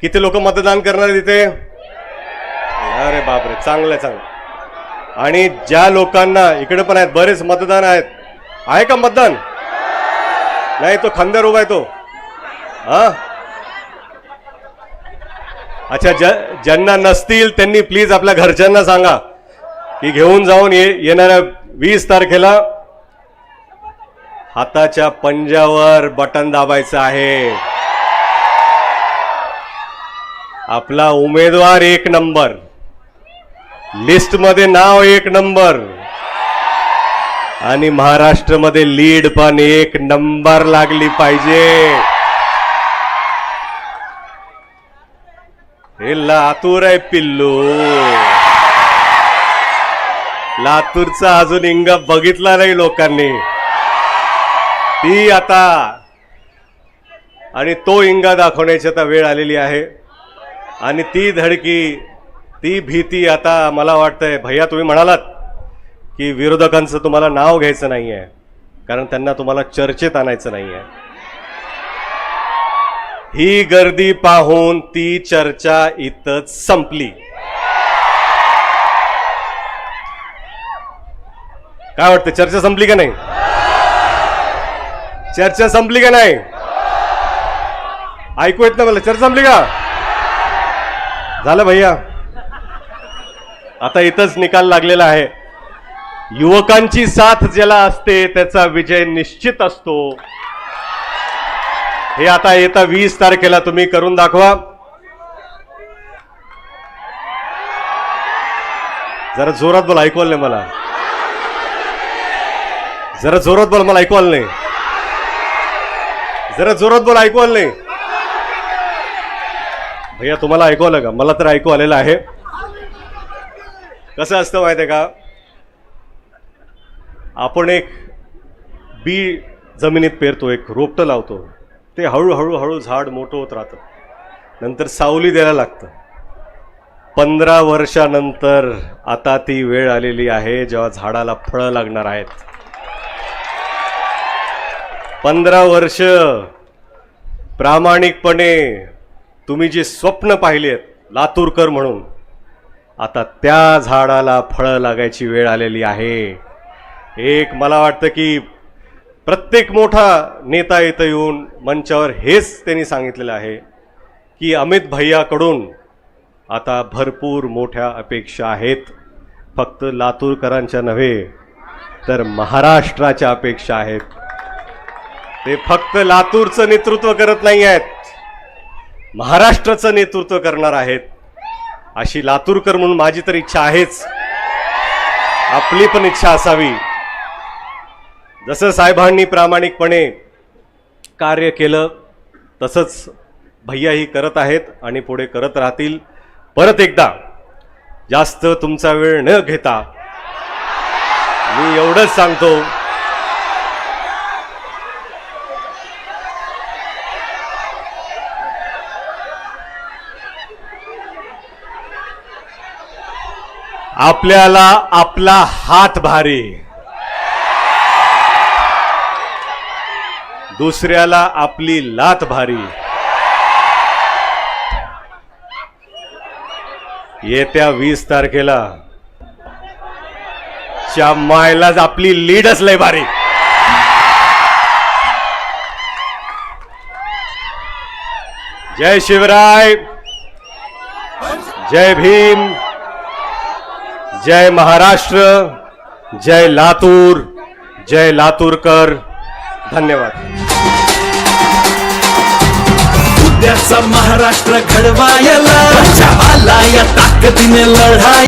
किती लोक मतदान करणार तिथे? अरे बापरे चांगलं आहे, चांगलं आणि ज्या लोकांना इकडे पण आहेत बरेच मतदान आहेत. आहे का मतदान? नाही तो खंदर उभा आहे तो. हा? अच्छा ज्यांना नसतील त्यांनी प्लीज आपल्या घरच्यांना सांगा की घेऊन जाऊन ये येणाऱ्या वीस तारखेला हाताच्या पंजावर बटन दाबायचं आहे. आपला उमेदवार एक नंबर. लिस्टमध्ये नाव एक नंबर. आणि महाराष्ट्रमध्ये लीड पण एक नंबर लागली पाहिजे. हे लातूर आहे पिल्लू. लातूरचा अजून इंग बघितला नाही लोकांनी. ती आता आणि तो इंगा दाखवण्याची आता वेळ आलेली आहे. आणि ती धडकी ती भीती आता मला वाटतंय भैया तुम्ही म्हणालात की विरोधकांचं तुम्हाला नाव घ्यायचं नाही आहे कारण त्यांना तुम्हाला चर्चेत आणायचं नाही आहे ही गर्दी पाहून ती चर्चा इथंच संपली. काय वाटतं चर्चा संपली का नाही? चर्चा संपली का नाही? ऐकू येत ना मला चर्चा संपली का? झालं भैया. आता इथंच निकाल लागलेला आहे. युवकांची साथ ज्याला असते त्याचा विजय निश्चित असतो. हे आता येता वीस तारखेला तुम्ही करून दाखवा. जरा जोरात बोला ऐकवाल नाही मला. जरा जोरात बोला मला ऐकवाल नाही. जरा जोरात बोला ऐकवाल नाही. भैया तुम्हाला ऐकू आलं का? मला तर ऐकू आलेलं आहे. कसं असतं माहिती आहे का? आपण एक बी जमिनीत पेरतो एक रोपटं लावतो. ते हळूहळू हळू झाड मोठं होत राहतं. नंतर सावली द्यायला लागतं. पंधरा वर्षानंतर आता ती वेळ आलेली आहे जेव्हा झाडाला फळं लागणार आहेत. पंधरा वर्ष प्रामाणिकपणे तुम्ही जे स्वप्न पाहिले आहेत लातूरकर म्हणून आता त्या झाडाला फळं लागायची वेळ आलेली आहे. एक मला वाटतं की प्रत्येक मोठा नेता इथं येऊन मंचावर हेच त्यांनी सांगितलेलं आहे की अमित भैयाकडून आता भरपूर मोठ्या अपेक्षा आहेत. फक्त लातूरकरांच्या नव्हे तर महाराष्ट्राच्या अपेक्षा आहेत. ते फक्त लातूरचं नेतृत्व करत नाही आहेत. महाराष्ट्राचं नेतृत्व करणार आहेत अशी लातूरकर म्हणून माझी तर इच्छा आहेच. आपली पण इच्छा असावी. जसं साहेबांनी प्रामाणिकपणे कार्य केलं तसंच भैयाही करत आहेत आणि पुढे करत राहतील. परत एकदा जास्त तुमचा वेळ न घेता मी एवढंच सांगतो. आपल्याला आपला हात भारी. दुसऱ्याला आपली लात भारी. येत्या वीस तारखेला च्या मायलाच आपली लीडच लय भारी. जय शिवराय. जय भीम. जय महाराष्ट्र जय लातूर जय लातूरकर. धन्यवाद. उद्याचा महाराष्ट्र घडवायला ताकदीने लढाई